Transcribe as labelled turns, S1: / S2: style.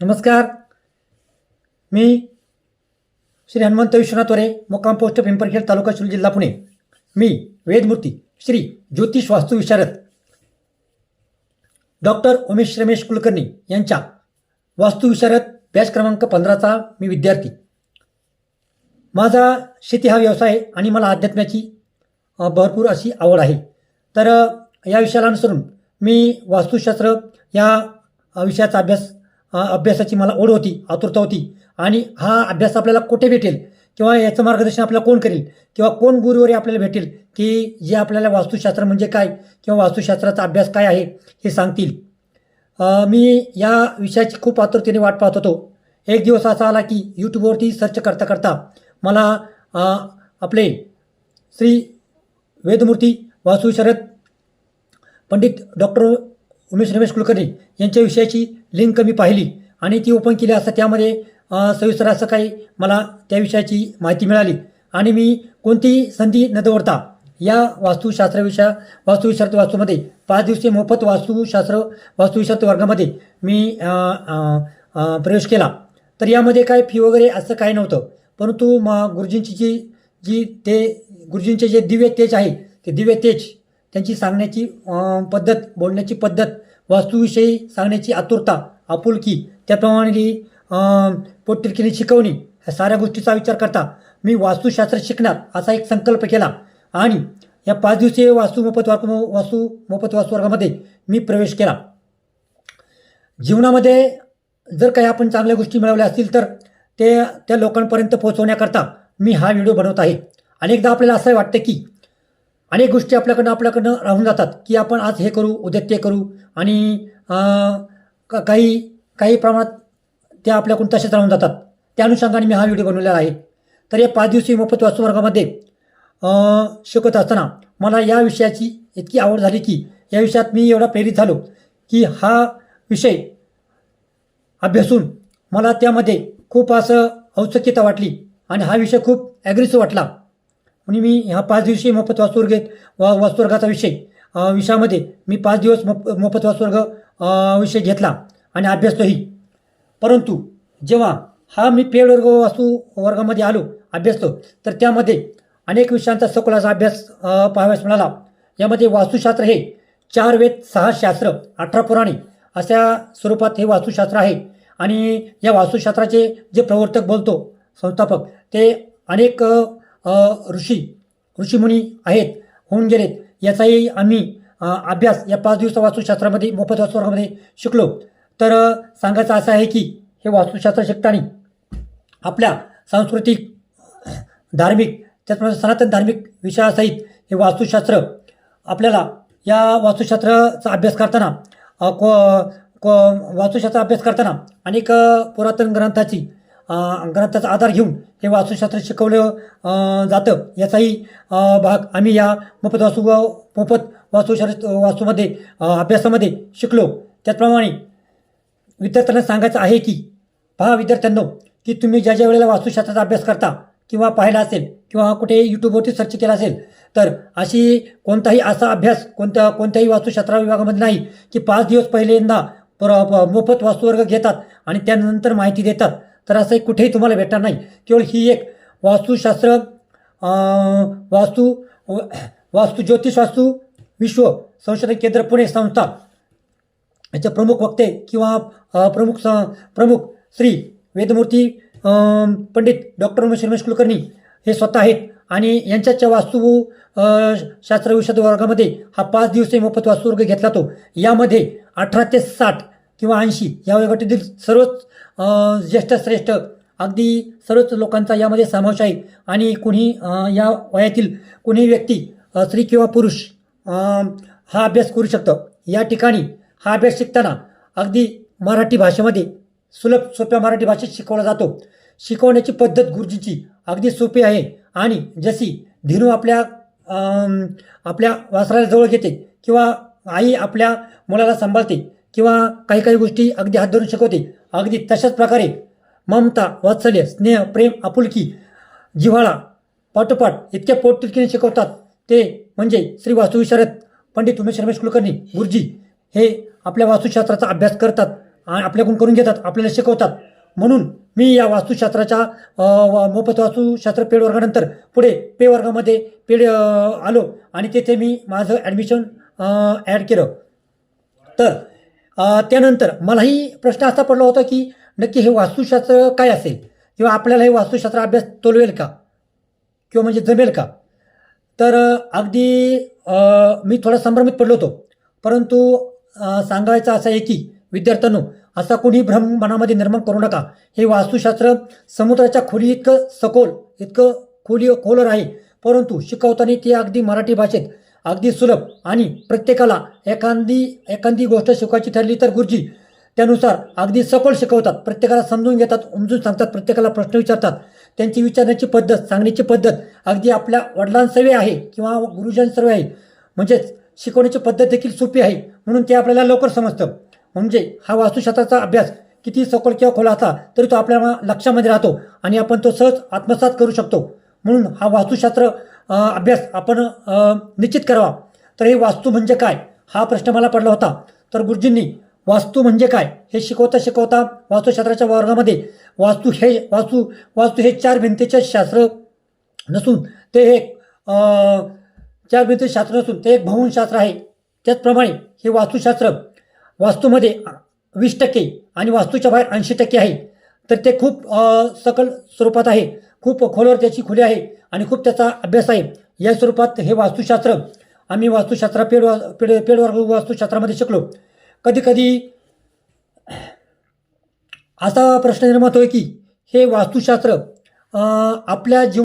S1: नमस्कार. मी श्री हनुमंत विश्वनाथ वरे मुक्काम पोस्ट पिंपरखेड तालुका शिरूर जिल्हा पुणे. मी वेदमूर्ती श्री ज्योतिष वास्तू विशारद. डॉक्टर उमेश रमेश कुलकर्णी यांच्या वास्तुविशारद बॅच क्रमांक पंधराचा मी विद्यार्थी. माझा शेती हा व्यवसाय आहे आणि मला अध्यात्माची भरपूर अशी आवड आहे. तर या विषयाला अनुसरून मी वास्तुशास्त्र या विषयाचा अभ्यास अभ्यासाची मला ओढ होती आतुरता होती. आणि हा अभ्यास आपल्याला कुठे भेटेल? किंवा याचं मार्गदर्शन आपल्याला कोण करेल? किंवा कोण गुरुवरी आपल्याला भेटेल? की जे आपल्याला वास्तुशास्त्र म्हणजे काय? किंवा वास्तुशास्त्राचा अभ्यास काय आहे? हे सांगतील. मी या विषयाची खूप आतुरतेने वाट पाहत होतो. एक दिवस असा आला की यूट्यूबवरती सर्च करता करता मला आपले श्री वेदमूर्ती वासू शरद पंडित डॉक्टर उमेश रमेश कुलकर्णी यांच्या विषयाची लिंक मी पाहिली आणि ती ओपन केली असता त्यामध्ये सविस्तर असं काही मला त्या विषयाची माहिती मिळाली. आणि मी कोणतीही संधी न दवडता या वास्तुशास्त्राविषया वास्तुविशारत वास्तूमध्ये पाच दिवसीय मोफत वास्तुशास्त्र वास्तुविशारत वर्गामध्ये मी प्रवेश केला. तर यामध्ये काय फी वगैरे असं काही नव्हतं. परंतु मा गुरुजींची जी जी ते गुरुजींचे जे दिव्य तेज आहे ते दिव्य तेज त्यांची सांगण्याची पद्धत बोलण्याची पद्धत वास्तूविषयी सांगण्याची आतुरता आपुलकी त्याप्रमाणे अं, पोटतिरकीने शिकवणी ह्या साऱ्या गोष्टीचा विचार करता मी वास्तुशास्त्र शिकणार असा एक संकल्प केला. आणि या पाच दिवसीय वास्तू मोफत वर्ग वास्तू मोफत वास्तू वर्गामध्ये मी प्रवेश केला. जीवनामध्ये जर काही आपण चांगल्या गोष्टी मिळवल्या असतील तर ते त्या लोकांपर्यंत पोहोचवण्याकरता मी हा व्हिडिओ बनवत आहे. अनेकदा आपल्याला असं वाटतं की अनेक गोष्टी आपल्याकडनं आपल्याकडनं राहून जातात की आपण आज हे करू उद्या ते करू आणि क- काही काही प्रमाणात त्या आपल्याकडून तसेच राहून जातात. त्या अनुषंगाने मी हा व्हिडिओ बनवलेला आहे. तर या पाच दिवसीय मोफत वास्तू वर्गामध्ये शिकत असताना मला या विषयाची इतकी आवड झाली की या विषयात मी एवढा प्रेरित झालो की हा विषय अभ्यासून मला त्यामध्ये खूप असं औत्सुक्यता वाटली आणि हा विषय खूप ॲग्रेसिव्ह वाटला. म्हणून मी ह्या पाच दिवशी मोफत वास्तुवर्ग वा वास्तुवर्गाचा विषय विषयामध्ये मी पाच दिवस मोफ मोफत वास्तुवर्ग विषय घेतला आणि अभ्यासतोही परंतु जेव्हा हा मी पेड वर्ग वास्तू वर्गामध्ये आलो अभ्यासतो तर त्यामध्ये अनेक विषयांचा सखोलाचा अभ्यास पाहावयास मिळाला. यामध्ये वास्तुशास्त्र हे चार वेद सहा शास्त्र अठरा पुराणे अशा स्वरूपात हे वास्तुशास्त्र आहे. आणि या वास्तुशास्त्राचे जे प्रवर्तक बोलतो संस्थापक ते अनेक ऋषी ऋषीमुनी आहेत होऊन गेलेत. याचाही आम्ही अभ्यास या पाच दिवस वास्तुशास्त्रामध्ये मोफत वास्तुवर्गामध्ये शिकलो. तर सांगायचं असं आहे की हे वास्तुशास्त्र शिकताना आपल्या सांस्कृतिक धार्मिक त्याचप्रमाणे सनातन धार्मिक विषयासहित हे वास्तुशास्त्र आपल्याला या वास्तुशास्त्राचा अभ्यास करताना को को वास्तुशास्त्र अभ्यास करताना अनेक पुरातन ग्रंथाची ग्रंथाचा आधार घेऊन हे वास्तुशास्त्र शिकवलं जातं. याचाही भाग आम्ही या मोफत वास्तू मोफत वास्तुशास्त्र वास्तूमध्ये अभ्यासामध्ये शिकलो. त्याचप्रमाणे विद्यार्थ्यांना सांगायचं आहे की पहा विद्यार्थ्यांनो की तुम्ही ज्या ज्या वेळेला वास्तुशास्त्राचा अभ्यास करता किंवा पाहिला असेल किंवा कुठे यूट्यूबवरती सर्च केला असेल तर अशी कोणताही असा अभ्यास कोणत्या कोणत्याही वास्तुशास्त्र विभागामध्ये नाही की पाच दिवस पहिल्यांदा पर मोफत वास्तुवर्ग घेतात आणि त्यानंतर माहिती देतात. तर असं कुठेही तुम्हाला भेटणार नाही. केवळ ही एक वास्तुशास्त्र वास्तू वास्तू ज्योतिष वास्तू विश्व संशोधन केंद्र पुणे संस्था. याचे प्रमुख वक्ते किंवा प्रमुख स प्रमुख श्री वेदमूर्ती पंडित डॉक्टर उमेश रमेश कुलकर्णी हे स्वतः आहेत. आणि यांच्याच्या वास्तू शास्त्र विषद वर्गामध्ये हा पाच दिवसीय मोफत वास्तुवर्ग घेतला तो यामध्ये अठरा ते साठ किंवा ऐंशी या वयोगटातील सर्वच ज्येष्ठ श्रेष्ठ अगदी सर्वच लोकांचा यामध्ये समावेश आहे. आणि कुणी या वयातील कुणी व्यक्ती स्त्री किंवा पुरुष हा अभ्यास करू शकतो. या ठिकाणी हा अभ्यास शिकताना अगदी मराठी भाषेमध्ये सुलभ सोप्या मराठी भाषेत शिकवला जातो. शिकवण्याची पद्धत गुरुजीची अगदी सोपी आहे. आणि जशी धिनू आपल्या आपल्या वासराला जवळ घेते किंवा आई आपल्या मुलाला सांभाळते किंवा काही काही गोष्टी अगदी हात धरून शिकवते. अगदी तशाच प्रकारे ममता वात्सल्य स्नेह प्रेम आपुलकी जिव्हाळा पाठोपाठ इतक्या पोटतिरकीने शिकवतात. ते म्हणजे श्री वास्तुविशारद पंडित उमेश रमेश कुलकर्णी गुरुजी. हे आपल्या वास्तुशास्त्राचा अभ्यास करतात आणि आपल्याकडून करून घेतात आपल्याला शिकवतात. म्हणून मी या वास्तुशास्त्राच्या मोफत वास्तुशास्त्र पेड वर्गानंतर पुढे पे वर्गामध्ये पेड आलो आणि तेथे मी माझं ॲडमिशन ॲड केलं. तर त्यानंतर मलाही प्रश्न असा पडला होता की नक्की हे वास्तुशास्त्र काय असेल? किंवा आपल्याला हे वास्तुशास्त्र अभ्यास तोलवेल का? किंवा म्हणजे जमेल का? तर अगदी मी थोडा संभ्रमित पडलो होतो. परंतु सांगायचं असं आहे की विद्यार्थ्यांनो असा कोणी भ्रम मनामध्ये निर्माण करू नका. हे वास्तुशास्त्र समुद्राच्या खोली इतकं सखोल इतकं खोली खोलर आहे. परंतु शिकवताना ते अगदी मराठी भाषेत अगदी सुलभ आणि प्रत्येकाला एखादी एखादी गोष्ट शिकवायची ठरली तर गुरुजी त्यानुसार अगदी सखोल शिकवतात. प्रत्येकाला समजून घेतात उमजून सांगतात प्रत्येकाला प्रश्न विचारतात. त्यांची विचारण्याची पद्धत सांगण्याची पद्धत अगदी आपल्या वडिलांसर्वे आहे किंवा गुरुजनसर्वे आहे. म्हणजेच शिकवण्याची पद्धत देखील सोपी आहे म्हणून ते आपल्याला लवकर समजतं. म्हणजे हा वास्तुशास्त्राचा अभ्यास किती सखोल किंवा खोला असला तरी तो आपल्या लक्षामध्ये राहतो आणि आपण तो सहज आत्मसात करू शकतो. म्हणून हा वास्तुशास्त्र अभ्यास आपण निश्चित करावा. तर हे वास्तू म्हणजे काय? हा प्रश्न मला पडला होता. तर गुरुजींनी वास्तू म्हणजे काय? हे शिकवता शिकवता वास्तुशास्त्राच्या वर्गामध्ये वास्तू हे वास्तू वास्तू हे चार भिंतीचे शास्त्र नसून ते एक चार भिंतीचे शास्त्र नसून ते एक भवनशास्त्र आहे. त्याचप्रमाणे हे वास्तुशास्त्र वास्तूमध्ये वीस टक्के आणि वास्तूच्या बाहेर ऐंशी टक्के आहे. तर ते खूप सकल स्वरूपात आहे. खूप खोलवर त्याची खुली आहे आणि खूप त्याचा अभ्यास आहे. या स्वरूपात हे वास्तुशास्त्र आम्ही वास्तुशास्त्र पेड वा पेड पेड वास्तुशास्त्रामध्ये शिकलो. कधीकधी असा प्रश्न निर्माण होतोय की हे वास्तुशास्त्र आपल्या जीव